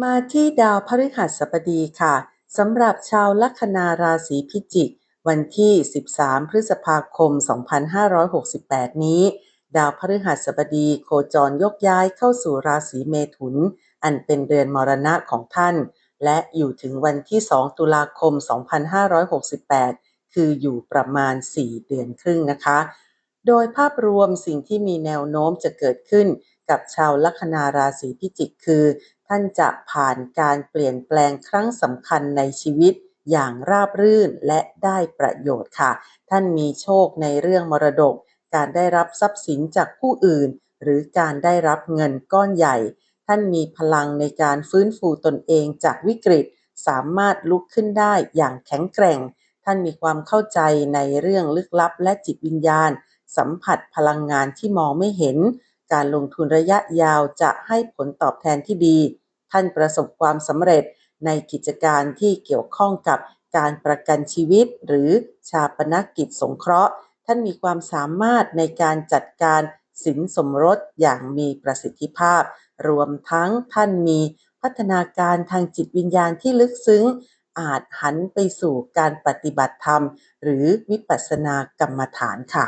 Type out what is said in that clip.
มาที่ดาวพฤหัสบดีค่ะสำหรับชาวลัคนาราศีพิจิก วันที่ 13 พฤษภาคม 2568 นี้ ดาวพฤหัสบดีโคจรยกย้ายเข้าสู่ราศีเมถุน อันเป็นเดือนมรณะของท่าน และอยู่ถึงวันที่ 2 ตุลาคม 2568 คืออยู่ประมาณ 4 เดือนครึ่งนะคะ โดยภาพรวมสิ่งที่มีแนวโน้มจะเกิดขึ้นกับชาวลัคนาราศีพิจิกคือ ท่านจะผ่านการเปลี่ยนแปลงครั้งสำคัญในชีวิตอย่างราบรื่นและได้ประโยชน์ค่ะ ท่านมีโชคในเรื่องมรดก การได้รับทรัพย์สินจากผู้อื่น หรือการได้รับเงินก้อนใหญ่ ท่านมีพลังในการฟื้นฟูตนเองจากวิกฤต สามารถลุกขึ้นได้อย่างแข็งแกร่ง ท่านมีความเข้าใจในเรื่องลึกลับและจิตวิญญาณ สัมผัสพลังงานที่มองไม่เห็น การลงทุนระยะยาวจะให้ผลตอบแทนที่ดี ท่านประสบความสำเร็จในกิจการที่เกี่ยวข้องกับการประกันชีวิต หรือชาปนกิจสงเคราะห์ ท่านมีความสามารถในการจัดการสินสมรสอย่างมีประสิทธิภาพ รวมทั้งท่านมีพัฒนาการทางจิตวิญญาณที่ลึกซึ้ง อาจหันไปสู่การปฏิบัติธรรม หรือวิปัสสนากรรมฐานค่ะ